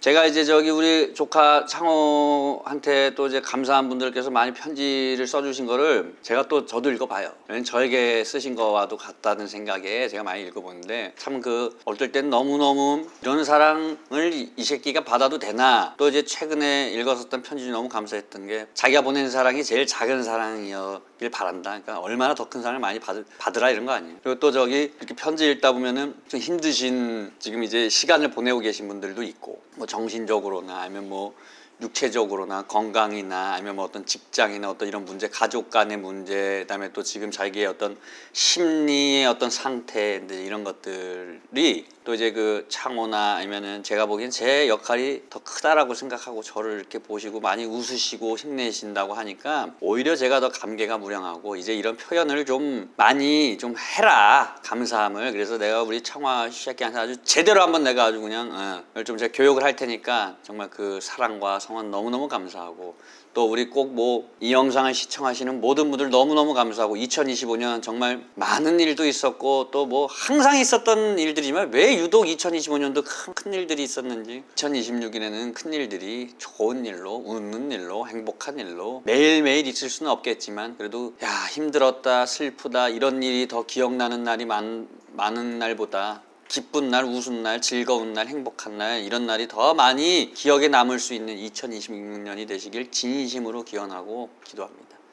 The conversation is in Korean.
제가 이제 저기 우리 조카 창호한테 또 이제 감사한 분들께서 많이 편지를 써주신 거를 제가 또 저도 읽어봐요. 저에게 쓰신 거와도 같다는 생각에 제가 많이 읽어보는데 참 그 어떨 땐 너무너무 이런 사랑을 이- 이 새끼가 받아도 되나 또 이제 최근에 읽었었던 편지 중에 너무 감사했던 게 자기가 보낸 사랑이 제일 작은 사랑이었길 바란다. 그러니까 얼마나 더 큰 사랑을 많이 받, 받으라 이런 거 아니에요. 그리고 또 저기 이렇게 편지 읽다 보면은 좀 힘드신 지금 이제 시간을 보내고 계신 분들도 있고 뭐 정신적으로나 아니면 뭐 육체적으로나 건강이나 아니면 뭐 어떤 직장이나 어떤 이런 문제, 가족 간의 문제, 그다음에 또 지금 자기의 어떤 심리의 어떤 상태 이런 것들이 또 이제 그 창호나 아니면은 제가 보기엔 제 역할이 더 크다라고 생각하고 저를 이렇게 보시고 많이 웃으시고 힘내신다고 하니까 오히려 제가 더 감개가 무량하고 이제 이런 표현을 좀 많이 좀 해라 감사함을. 그래서 내가 우리 창화 시작기한테 아주 제대로 한번 내가 아주 그냥 어, 좀 제가 교육을 할 테니까 정말 그 사랑과 성원 너무너무 감사하고 또 우리 꼭 뭐 이 영상을 시청하시는 모든 분들 너무너무 감사하고 2025년 정말 많은 일도 있었고 또 뭐 항상 있었던 일들이지만 왜 유독 2025년도 큰, 큰 일들이 있었는지 2026년에는 큰 일들이 좋은 일로 웃는 일로 행복한 일로 매일매일 있을 수는 없겠지만 그래도 야 힘들었다 슬프다 이런 일이 더 기억나는 날이 많, 많은 날보다 기쁜 날, 웃은 날, 즐거운 날, 행복한 날 이런 날이 더 많이 기억에 남을 수 있는 2026년이 되시길 진심으로 기원하고 기도합니다.